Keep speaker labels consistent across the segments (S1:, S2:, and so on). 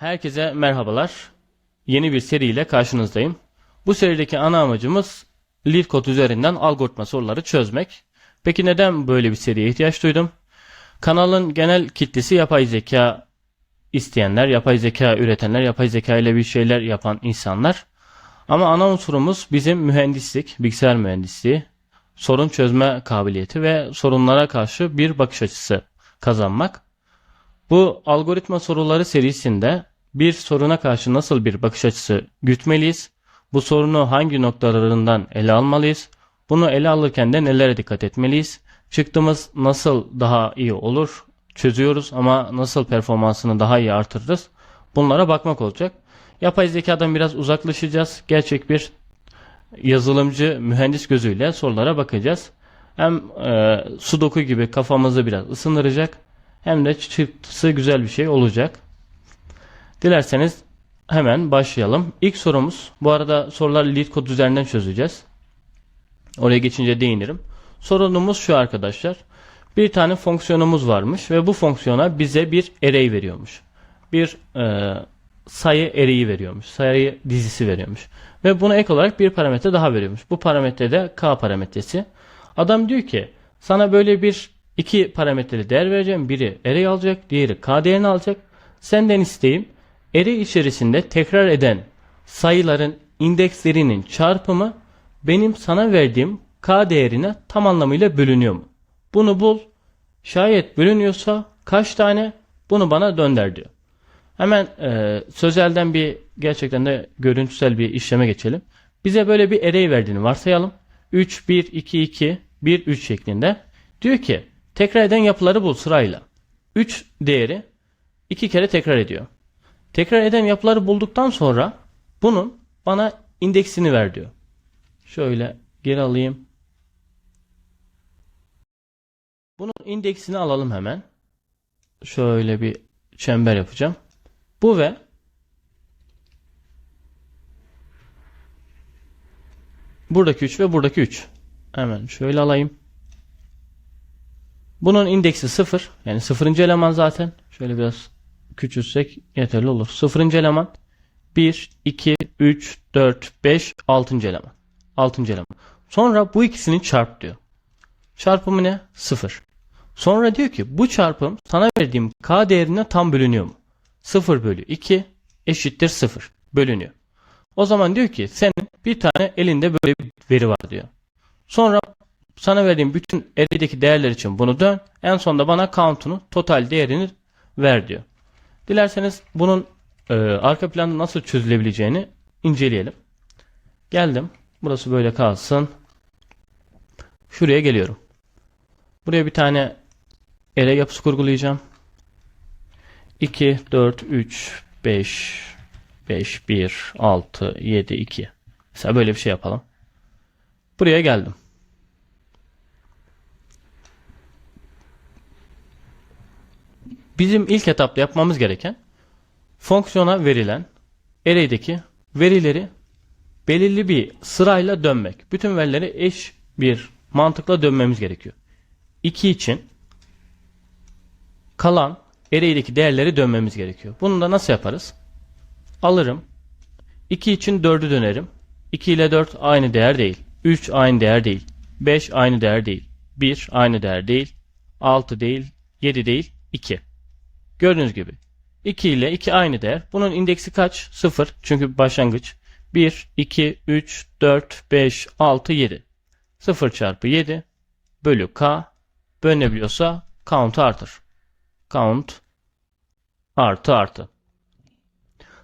S1: Herkese merhabalar. Yeni bir seriyle karşınızdayım. Bu serideki ana amacımız lead code üzerinden algoritma soruları çözmek. Peki neden böyle bir seriye ihtiyaç duydum? Kanalın genel kitlesi yapay zeka isteyenler, yapay zeka üretenler, yapay zeka ile bir şeyler yapan insanlar. Ama ana unsurumuz bizim mühendislik, bilgisayar mühendisliği, sorun çözme kabiliyeti ve sorunlara karşı bir bakış açısı kazanmak. Bu algoritma soruları serisinde bir soruna karşı nasıl bir bakış açısı gütmeliyiz? Bu sorunu hangi noktalarından ele almalıyız? Bunu ele alırken de nelere dikkat etmeliyiz? Çıktığımız nasıl daha iyi olur? Çözüyoruz ama nasıl performansını daha iyi artırırız? Bunlara bakmak olacak. Yapay zekadan biraz uzaklaşacağız. Gerçek bir yazılımcı, mühendis gözüyle sorulara bakacağız. Hem e, sudoku gibi kafamızı biraz ısındıracak hem de çıktısı güzel bir şey olacak. Dilerseniz hemen başlayalım. İlk sorumuz, bu arada sorular lead kod üzerinden çözeceğiz. Oraya geçince değinirim. Sorunumuz şu arkadaşlar. Bir tane fonksiyonumuz varmış ve bu fonksiyona bize bir array veriyormuş. Bir e, sayı array'i veriyormuş. Sayı dizisi veriyormuş. Ve buna ek olarak bir parametre daha veriyormuş. Bu parametre de k parametresi. Adam diyor ki sana böyle bir iki parametreli değer vereceğim. Biri array alacak, diğeri k değerini alacak. Senden isteğim array içerisinde tekrar eden sayıların indekslerinin çarpımı benim sana verdiğim k değerine tam anlamıyla bölünüyor mu? Bunu bul. Şayet bölünüyorsa kaç tane? Bunu bana dönder diyor. Hemen e, sözelden bir gerçekten de görüntüsel bir işleme geçelim. Bize böyle bir array verdiğini varsayalım. 3, 1, 2, 2, 1, 3 şeklinde. Diyor ki tekrar eden yapıları bul sırayla. 3 değeri 2 kere tekrar ediyor. Tekrar eden yapıları bulduktan sonra bunun bana indeksini ver diyor. Şöyle geri alayım. Bunun indeksini alalım hemen. Şöyle bir çember yapacağım. Bu ve buradaki 3 ve buradaki 3. Hemen şöyle alayım. Bunun indeksi 0. Yani 0. eleman zaten. Şöyle biraz küçültsek yeterli olur. 0. eleman 1, 2, 3, 4, 5, 6. eleman. 6. eleman. Sonra bu ikisini çarp diyor. Çarpımı ne? 0. Sonra diyor ki bu çarpım sana verdiğim k değerine tam bölünüyor mu? 0 bölü 2 eşittir 0 bölünüyor. O zaman diyor ki senin bir tane elinde böyle bir veri var diyor. Sonra sana verdiğim bütün array'deki değerler için bunu dön. En sonunda bana count'unu total değerini ver diyor. Dilerseniz bunun e, arka planda nasıl çözülebileceğini inceleyelim. Geldim. Burası böyle kalsın. Şuraya geliyorum. Buraya bir tane array yapısı kurgulayacağım. 2, 4, 3, 5, 5, 1, 6, 7, 2. Mesela böyle bir şey yapalım. Buraya geldim. Bizim ilk etapta yapmamız gereken fonksiyona verilen array'deki verileri belirli bir sırayla dönmek. Bütün verileri eş bir mantıkla dönmemiz gerekiyor. 2 için kalan array'deki değerleri dönmemiz gerekiyor. Bunu da nasıl yaparız? Alırım. 2 için 4'ü dönerim. 2 ile 4 aynı değer değil. 3 aynı değer değil. 5 aynı değer değil. 1 aynı değer değil. 6 değil. 7 değil. 2. Gördüğünüz gibi. 2 ile 2 aynı değer. Bunun indeksi kaç? 0. Çünkü başlangıç. 1, 2, 3, 4, 5, 6, 7. 0 çarpı 7 bölü k bölünebiliyorsa count artır. Count artı artı.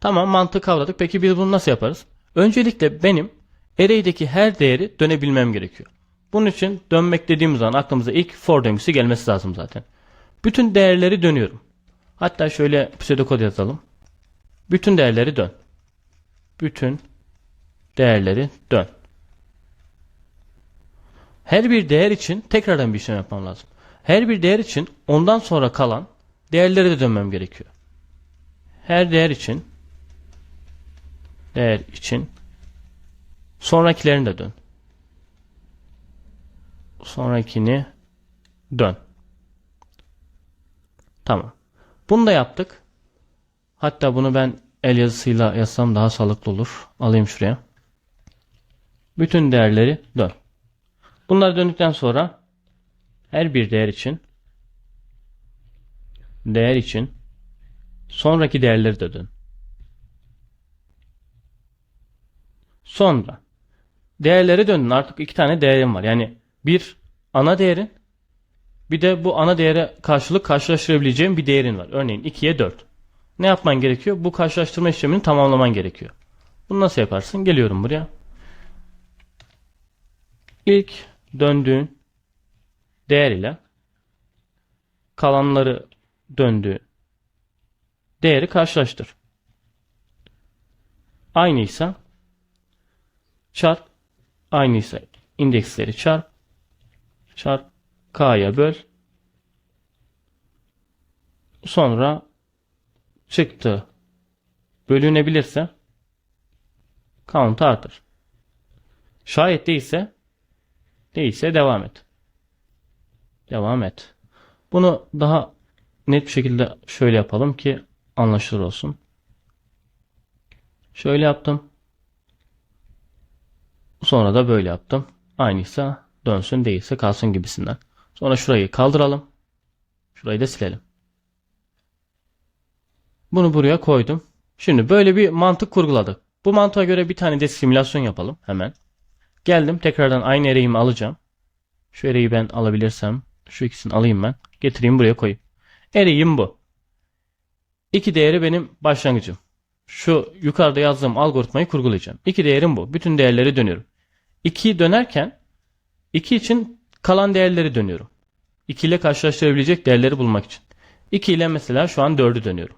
S1: Tamam mantığı kavradık. Peki biz bunu nasıl yaparız? Öncelikle benim array'deki her değeri dönebilmem gerekiyor. Bunun için dönmek dediğimiz zaman aklımıza ilk for döngüsü gelmesi lazım zaten. Bütün değerleri dönüyorum. Hatta şöyle pseudokod yazalım. Bütün değerleri dön. Bütün değerleri dön. Her bir değer için tekrardan bir işlem yapmam lazım. Her bir değer için ondan sonra kalan değerlere de dönmem gerekiyor. Her değer için değer için sonrakilerini de dön. Sonrakini dön. Tamam. Bunu da yaptık. Hatta bunu ben el yazısıyla yazsam daha sağlıklı olur. Alayım şuraya. Bütün değerleri dön. Bunlar döndükten sonra her bir değer için değer için sonraki değerleri de dön. Sonra değerleri döndün. Artık iki tane değerim var. Yani bir ana değerin bir de bu ana değere karşılık karşılaştırabileceğim bir değerin var. Örneğin 2'ye 4. Ne yapman gerekiyor? Bu karşılaştırma işlemini tamamlaman gerekiyor. Bunu nasıl yaparsın? Geliyorum buraya. İlk döndüğün değer ile kalanları döndüğü değeri karşılaştır. Aynıysa çarp aynıysa indeksleri çarp çarp k'ya böl sonra çıktı bölünebilirse count artır. Şayet değilse değilse devam et. Devam et. Bunu daha net bir şekilde şöyle yapalım ki anlaşılır olsun. Şöyle yaptım. Sonra da böyle yaptım. Aynıysa dönsün değilse kalsın gibisinden. Sonra şurayı kaldıralım. Şurayı da silelim. Bunu buraya koydum. Şimdi böyle bir mantık kurguladık. Bu mantığa göre bir tane de simülasyon yapalım hemen. Geldim tekrardan aynı ereğimi alacağım. Şu ereği ben alabilirsem şu ikisini alayım ben. Getireyim buraya koyayım. Ereğim bu. İki değeri benim başlangıcım. Şu yukarıda yazdığım algoritmayı kurgulayacağım. İki değerim bu. Bütün değerleri dönüyorum. 2'yi dönerken 2 için kalan değerleri dönüyorum. 2 ile karşılaştırabilecek değerleri bulmak için. 2 ile mesela şu an 4'ü dönüyorum.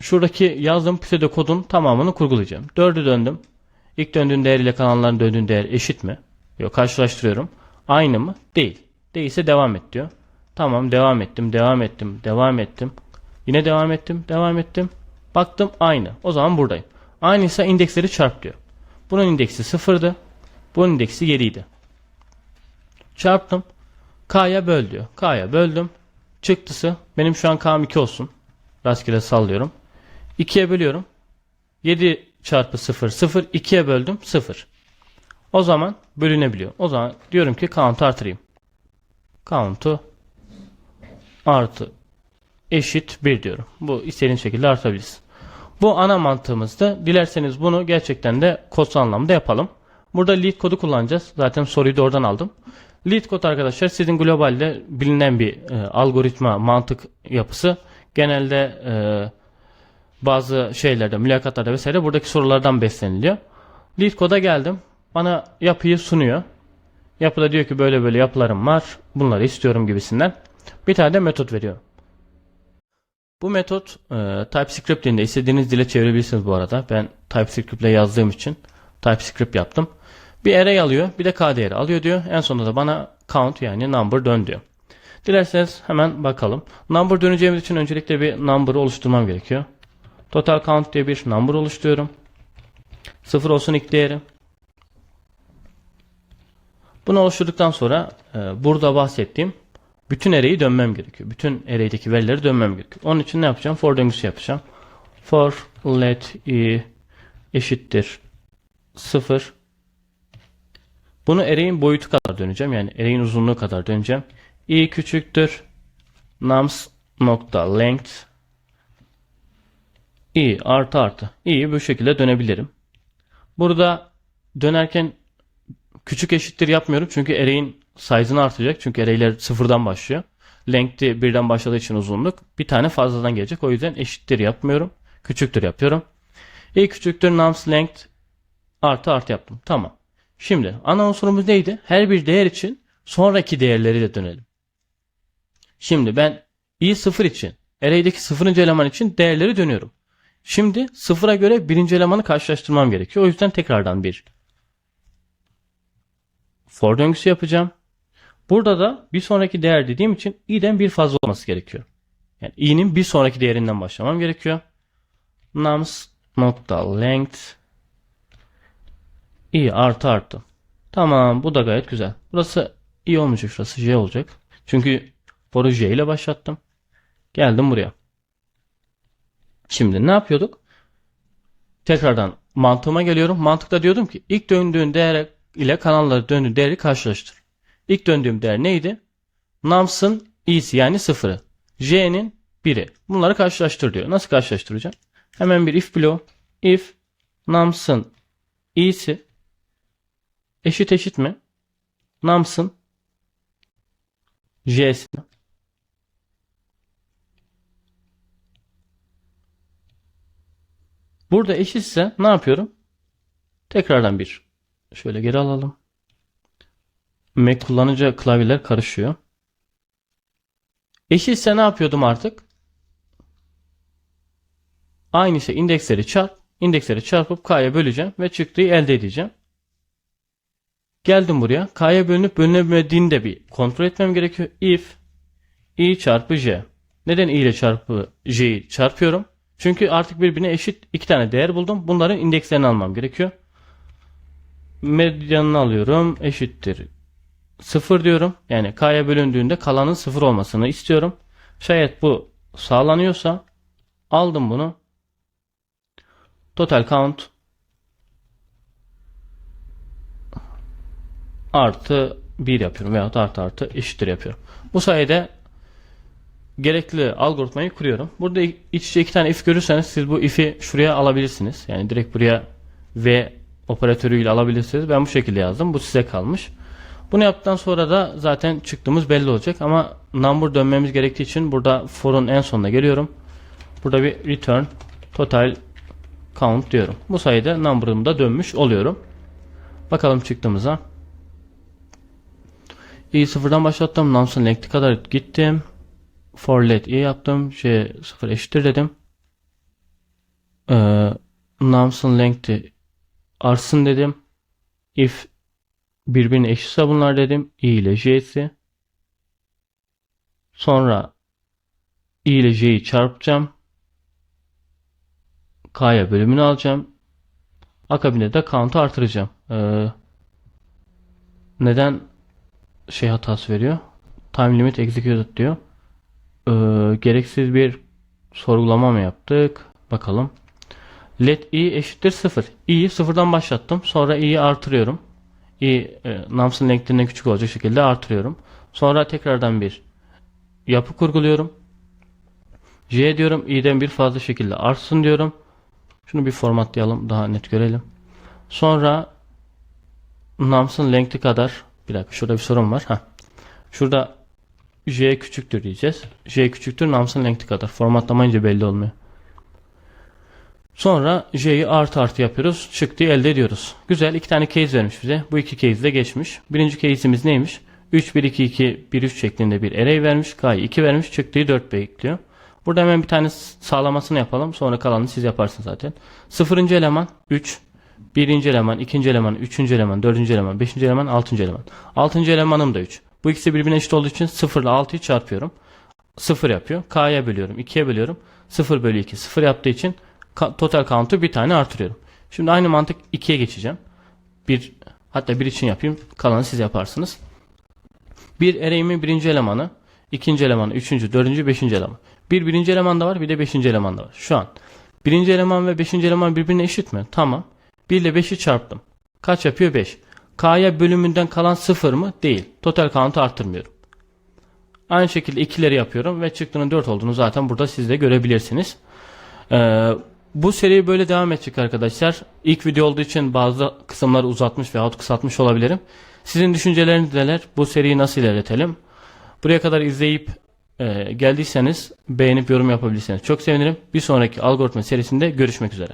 S1: Şuradaki yazdığım pseudo kodun tamamını kurgulayacağım. 4'ü döndüm. İlk döndüğün değer ile kalanların döndüğün değer eşit mi? Yok karşılaştırıyorum. Aynı mı? Değil. Değilse devam et diyor. Tamam devam ettim, devam ettim, devam ettim. Yine devam ettim, devam ettim. Baktım aynı. O zaman buradayım. Aynıysa indeksleri çarp diyor. Bunun indeksi 0'dı. Bunun indeksi 7 idi. Çarptım. K'ya böl diyor. K'ya böldüm. Çıktısı benim şu an K'm 2 olsun. Rastgele sallıyorum. 2'ye bölüyorum. 7 çarpı 0 0 2'ye böldüm 0. O zaman bölünebiliyor. O zaman diyorum ki count'u artırayım. Count'u artı eşit 1 diyorum. Bu istediğin şekilde artabilirsin. Bu ana mantığımızda. Dilerseniz bunu gerçekten de kod anlamda yapalım. Burada lead kodu kullanacağız. Zaten soruyu da oradan aldım. Lead kod arkadaşlar sizin globalde bilinen bir e, algoritma mantık yapısı. Genelde e, bazı şeylerde, mülakatlarda vesaire buradaki sorulardan besleniliyor. Lead koda geldim. Bana yapıyı sunuyor. Yapıda diyor ki böyle böyle yapılarım var. Bunları istiyorum gibisinden. Bir tane de metot veriyor. Bu metot e, TypeScript istediğiniz dile çevirebilirsiniz bu arada. Ben TypeScript ile yazdığım için TypeScript yaptım. Bir array alıyor, bir de k değeri alıyor diyor. En sonunda da bana count yani number dön diyor. Dilerseniz hemen bakalım. Number döneceğimiz için öncelikle bir number oluşturmam gerekiyor. Total count diye bir number oluşturuyorum. Sıfır olsun ilk değeri. Bunu oluşturduktan sonra e, burada bahsettiğim bütün array'i dönmem gerekiyor. Bütün array'deki verileri dönmem gerekiyor. Onun için ne yapacağım? For döngüsü yapacağım. For let i eşittir 0 bunu array'in boyutu kadar döneceğim. Yani array'in uzunluğu kadar döneceğim. i küçüktür nums nokta length i artı artı i'yi bu şekilde dönebilirim. Burada dönerken küçük eşittir yapmıyorum. Çünkü array'in size'ını artacak. Çünkü array'ler sıfırdan başlıyor. Length'i birden başladığı için uzunluk bir tane fazladan gelecek. O yüzden eşittir yapmıyorum. Küçüktür yapıyorum. i küçüktür nums length artı artı yaptım. Tamam. Şimdi ana unsurumuz neydi? Her bir değer için sonraki değerleri de dönelim. Şimdi ben i sıfır için array'deki sıfırıncı eleman için değerleri dönüyorum. Şimdi sıfıra göre birinci elemanı karşılaştırmam gerekiyor. O yüzden tekrardan bir for döngüsü yapacağım. Burada da bir sonraki değer dediğim için i'den bir fazla olması gerekiyor. Yani i'nin bir sonraki değerinden başlamam gerekiyor. nums nokta length i artı artı. Tamam bu da gayet güzel. Burası i olmayacak şurası j olacak. Çünkü for'u j ile başlattım. Geldim buraya. Şimdi ne yapıyorduk? Tekrardan mantığıma geliyorum. Mantıkta diyordum ki ilk döndüğün değer ile kanalları döndüğün değeri karşılaştır. İlk döndüğüm değer neydi? Nums'ın i'si yani sıfırı. J'nin 1'i. Bunları karşılaştır diyor. Nasıl karşılaştıracağım? Hemen bir if bloğu. If nums'ın i'si eşit eşit mi? Nums'ın j'si. Burada eşitse ne yapıyorum? Tekrardan bir. Şöyle geri alalım. Mac kullanınca klavyeler karışıyor. Eşitse ne yapıyordum artık? Aynı şey indeksleri çarp. indeksleri çarpıp k'ya böleceğim ve çıktığı elde edeceğim. Geldim buraya. K'ya bölünüp bölünemediğini de bir kontrol etmem gerekiyor. If i çarpı j. Neden i ile çarpı j'yi çarpıyorum? Çünkü artık birbirine eşit iki tane değer buldum. Bunların indekslerini almam gerekiyor. Medyanını alıyorum. Eşittir 0 diyorum. Yani k'ya bölündüğünde kalanın 0 olmasını istiyorum. Şayet bu sağlanıyorsa aldım bunu. Total count artı 1 yapıyorum veyahut artı artı eşittir yapıyorum. Bu sayede gerekli algoritmayı kuruyorum. Burada iç içe iki tane if görürseniz siz bu if'i şuraya alabilirsiniz. Yani direkt buraya v operatörüyle alabilirsiniz. Ben bu şekilde yazdım. Bu size kalmış. Bunu yaptıktan sonra da zaten çıktığımız belli olacak ama number dönmemiz gerektiği için burada for'un en sonuna geliyorum. Burada bir return total count diyorum. Bu sayede number'ımı da dönmüş oluyorum. Bakalım çıktığımıza. İ sıfırdan başlattım. Nums'ın length'i kadar gittim. For let i yaptım. J sıfır eşittir dedim. Ee, nums'ın length'i artsın dedim. If birbirine eşitse bunlar dedim. i ile j'si. Sonra i ile j'yi çarpacağım. K'ya bölümünü alacağım. Akabinde de count'u artıracağım. Ee, neden şey hatası veriyor? Time limit executed diyor. Ee, gereksiz bir sorgulama mı yaptık? Bakalım. Let i eşittir 0. i'yi sıfırdan başlattım. Sonra i'yi artırıyorum. i e, nums'ın length'inden küçük olacak şekilde artırıyorum. Sonra tekrardan bir yapı kurguluyorum. j diyorum. i'den bir fazla şekilde artsın diyorum. Şunu bir formatlayalım daha net görelim. Sonra nums'ın length'i kadar bir dakika şurada bir sorun var. Ha. Şurada j küçüktür diyeceğiz. j küçüktür nums'ın length'i kadar. Formatlamayınca belli olmuyor. Sonra j'yi artı artı yapıyoruz. Çıktığı elde ediyoruz. Güzel. iki tane case vermiş bize. Bu iki case de geçmiş. Birinci case'imiz neymiş? 3 1 2 2 1 3 şeklinde bir array vermiş. K'yı 2 vermiş. Çıktığı 4 bekliyor. Burada hemen bir tane sağlamasını yapalım. Sonra kalanını siz yaparsınız zaten. Sıfırıncı eleman 3. Birinci eleman, ikinci eleman, üçüncü eleman, dördüncü eleman, beşinci eleman, altıncı eleman. Altıncı elemanım da 3. Bu ikisi birbirine eşit olduğu için 0 ile 6'yı çarpıyorum. 0 yapıyor. K'ya bölüyorum. 2'ye bölüyorum. 0 bölü 2. 0 yaptığı için total count'u bir tane artırıyorum. Şimdi aynı mantık 2'ye geçeceğim. Bir hatta bir için yapayım. Kalanı siz yaparsınız. Bir array'imin birinci elemanı, ikinci elemanı, üçüncü, dördüncü, beşinci eleman. Bir birinci eleman da var, bir de beşinci eleman da var. Şu an birinci eleman ve beşinci eleman birbirine eşit mi? Tamam. 1 ile 5'i çarptım. Kaç yapıyor? 5. K'ya bölümünden kalan 0 mı? Değil. Total count'u arttırmıyorum. Aynı şekilde ikileri yapıyorum ve çıktığının 4 olduğunu zaten burada siz de görebilirsiniz. Ee, bu seri böyle devam edecek arkadaşlar. İlk video olduğu için bazı kısımları uzatmış veyahut kısaltmış olabilirim. Sizin düşünceleriniz neler? Bu seriyi nasıl ilerletelim? Buraya kadar izleyip e, geldiyseniz beğenip yorum yapabilirsiniz. Çok sevinirim. Bir sonraki algoritma serisinde görüşmek üzere.